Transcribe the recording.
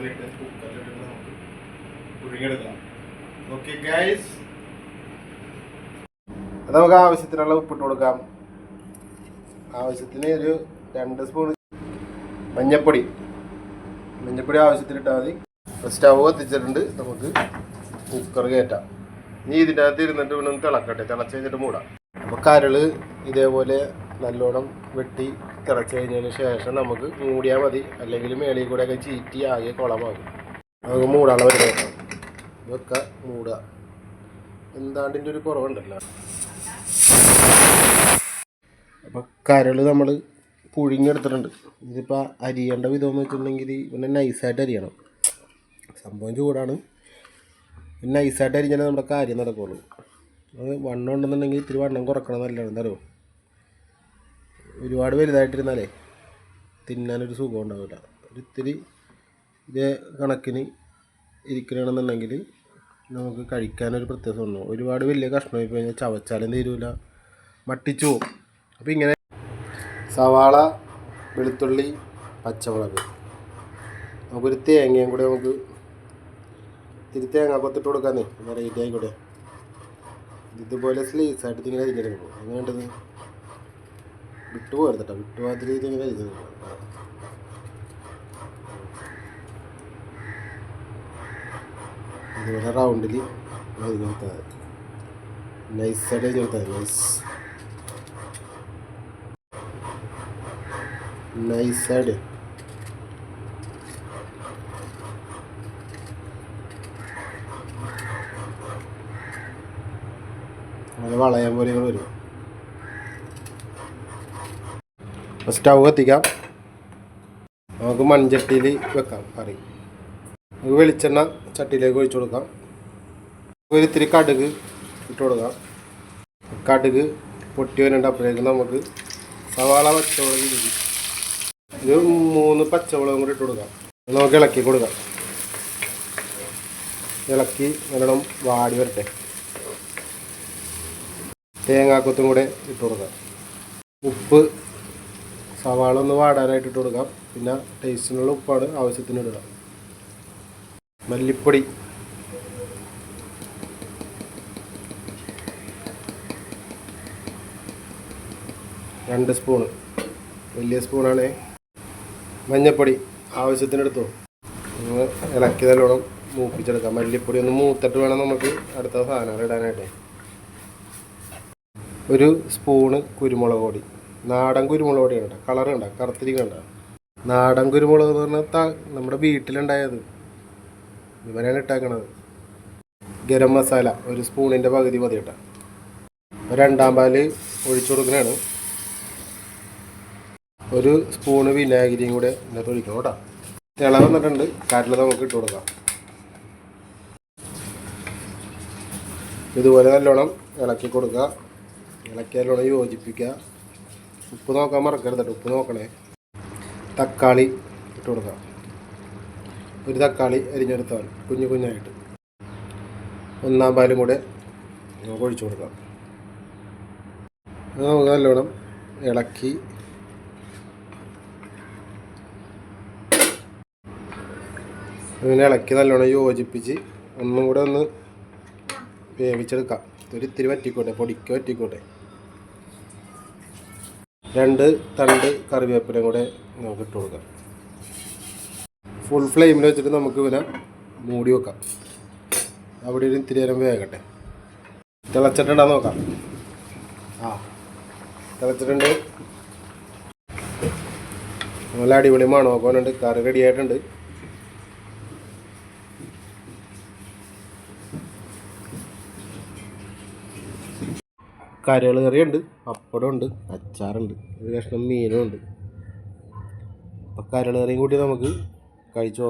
പാനിലിട്ട് കുക്കറിലിട്ട് നമുക്ക് പുഴുങ്ങിയെടുക്കാം okay guys നമുക്ക് ആവശ്യത്തിനുള്ള ഉപ്പിട്ട് കൊടുക്കാം. ആവശ്യത്തിന് ഒരു രണ്ട് സ്പൂൺ മഞ്ഞപ്പൊടി. മഞ്ഞപ്പൊടി ആവശ്യത്തിനിട്ടാൽ മതി. സ്റ്റവ് കത്തിച്ചിട്ടുണ്ട് നമുക്ക് കുക്കർ കയറ്റാം ഇനി ഇതിന്റെ അകത്ത് ഇരുന്നിട്ട് വേണം തിളക്കട്ടെ. തിളച്ച് കഴിഞ്ഞിട്ട് മൂടാം. അപ്പോൾ കരൾ ഇതേപോലെ നല്ലോണം വെട്ടി തിളച്ച് കഴിഞ്ഞതിന് ശേഷം നമുക്ക് മൂടിയാൽ മതി. അല്ലെങ്കിൽ മേളിൽ കൂടെ ഒക്കെ ചീറ്റി ആകെ കുളമാകും. നമുക്ക് മൂടാനുള്ള പരിപാടി വെക്കുക മൂടുക. എന്താണ്ടിന്റെ ഒരു കുറവുണ്ടല്ലോ. അപ്പോൾ കരൾ നമ്മൾ പുഴുങ്ങിയെടുത്തിട്ടുണ്ട്. ഇതിപ്പോൾ അരിയേണ്ട വിധം എന്ന് വെച്ചിട്ടുണ്ടെങ്കിൽ പിന്നെ നൈസായിട്ട് അരിയണം. സംഭവം ചൂടാണ്. പിന്നെ നൈസായിട്ട് അരിഞ്ഞാലേ നമ്മുടെ കാര്യം നടക്കുള്ളൂ. അത് വണ്ണം ഉണ്ടെന്നുണ്ടെങ്കിൽ ഇത്തിരി വണ്ണം കുറക്കണം നല്ലതാണ് എന്താ ഒരുപാട് വലുതായിട്ടിരുന്നാലേ തിന്നാനൊരു സുഖം ഉണ്ടാവില്ല ഒരു ഇത്തിരി ഇതേ കണക്കിന് ഇരിക്കണമെന്നുണ്ടെങ്കിൽ നമുക്ക് കഴിക്കാനൊരു പ്രത്യേക ഉണ്ടോ ഒരുപാട് വലിയ കഷ്ണമായി കഴിഞ്ഞാൽ ചവച്ചാലും തീരൂല. മട്ടിച്ചു പോകും അപ്പോൾ ഇങ്ങനെ സവാള വെളുത്തുള്ളി പച്ചമുളക്. നമുക്കൊരു തേങ്ങയും കൂടെ നമുക്ക് ഇത്തിരി തേങ്ങ കൊത്തിട്ട് കൊടുക്കാന്നേ. വെറൈറ്റി ആയിക്കോട്ടെ. ഇതുപോലെ സ്ലൈസ് ആയിട്ട് ഇങ്ങനെ അരിഞ്ഞെടുക്കണം അങ്ങനെ വേണ്ടത് വിട്ടു പോകരുത് കേട്ടോ വിട്ടു പോകാത്ത രീതിയിൽ ഇങ്ങനെ ഇത് ഇതുപോലെ റൗണ്ടിൽ മതി നൈസായിട്ട് അരിഞ്ഞെടുത്താൽ നൈസ് നൈസായിട്ട് അങ്ങനെ വളയാൻ പോലെ വരും അപ്പോൾ സ്റ്റൗ കത്തിക്കാം. നമുക്ക് മൺചട്ടിയിൽ വെക്കാം കറി. നമുക്ക് വെളിച്ചെണ്ണ ചട്ടിയിലേക്ക് ഒഴിച്ചു കൊടുക്കാം. ഒരു ഇത്തിരി കടുക് ഇട്ട് കൊടുക്കാം. കടുക് പൊട്ടി വരേണ്ട അപ്പോഴേക്കും നമുക്ക് സവാള പച്ചമുളക് ഇരിക്കും ഒരു മൂന്ന് പച്ചമുളകും കൂടി ഇട്ട് കൊടുക്കാം. നമുക്ക് ഇളക്കി കൊടുക്കാം. ഇളക്കി നല്ലോണം വാടി വരട്ടെ. തേങ്ങാക്കൊത്തും കൂടെ ഇട്ട് കൊടുക്കാം. ഉപ്പ് സവാള ഒന്ന് വാടാനായിട്ട് ഇട്ട് കൊടുക്കാം. പിന്നെ ടേസ്റ്റിനുള്ള ഉപ്പാണ് ആവശ്യത്തിന് ഇടുക. മല്ലിപ്പൊടി. രണ്ട് സ്പൂണ് വലിയ സ്പൂണാണ് മഞ്ഞൾപ്പൊടി ആവശ്യത്തിന് എടുത്തോ. ഒന്ന് ഇളക്കി നല്ലോണം മൂപ്പിച്ചെടുക്കാം. മല്ലിപ്പൊടി ഒന്ന് മൂത്തിട്ട് വേണം നമുക്ക് അടുത്ത സാധനങ്ങൾ ഇടാനായിട്ട്. ഒരു സ്പൂണ് കുരുമുളക് പൊടി. നാടൻ കുരുമുളക് പൊടിയാണ് കേട്ടോ കളർ കണ്ട കറുത്തിരിക്കണ്ട. നാടൻ കുരുമുളക് എന്ന് പറഞ്ഞാൽ നമ്മുടെ വീട്ടിലുണ്ടായത്. ഇവനാണ് ഇട്ടാക്കണത്. ഗരം മസാല ഒരു സ്പൂണിന്റെ പകുതി മതി കേട്ടോ. രണ്ടാം പാൽ ഒഴിച്ചു കൊടുക്കുന്നതാണ് ഒരു സ്പൂണ് വിനാഗിരിയും കൂടെ ഇതിനകത്ത് ഒഴിക്കണം കേട്ടോ. തിള വന്നിട്ടുണ്ട്. നമുക്ക് ഇട്ട് കൊടുക്കാം. ഇതുപോലെ നല്ലോണം ഇളക്കി കൊടുക്കുക. ഇളക്കി നല്ലോണം യോജിപ്പിക്കുക. ഉപ്പ് നോക്കാൻ മറക്കരുത് കേട്ടോ. ഉപ്പ് നോക്കണേ. തക്കാളി ഇട്ട് കൊടുക്കാം. ഒരു തക്കാളി അരിഞ്ഞെടുത്താൽ കുഞ്ഞു കുഞ്ഞായിട്ട്. ഒന്നാം പാലും കൂടെ നമുക്ക് ഒഴിച്ചു കൊടുക്കാം. അത് നമുക്ക് നല്ലോണം ഇളക്കി അങ്ങനെ ഇളക്കി നല്ലോണം യോജിപ്പിച്ച് ഒന്നും കൂടെ ഒന്ന് വേവിച്ചെടുക്കാം. ഒരു ഇത്തിരി വറ്റിക്കോട്ടെ പൊടിക്ക് രണ്ട് തണ്ട് കറിവേപ്പിലയും കൂടെ നമുക്ക് ഇട്ട് കൊടുക്കാം. ഫുൾ ഫ്ലെയിമിൽ വെച്ചിട്ട് നമുക്ക് ഇവനെ മൂടി വെക്കാം. അവിടെ ഒരു ഇത്തിരി നേരം വേകട്ടെ തിളച്ചിട്ടുണ്ടോ നോക്കാം. ആ തിളച്ചിട്ടുണ്ട്. നല്ല അടിപൊളി മണമൊക്കെ കറി റെഡി കരകൾ കറിയുണ്ട് പപ്പടമുണ്ട് അച്ചാറുണ്ട് ഒരു കഷ്ണം മീനും ഉണ്ട് അപ്പം കരൾ കറിയും കൂട്ടി നമുക്ക് കഴിച്ചു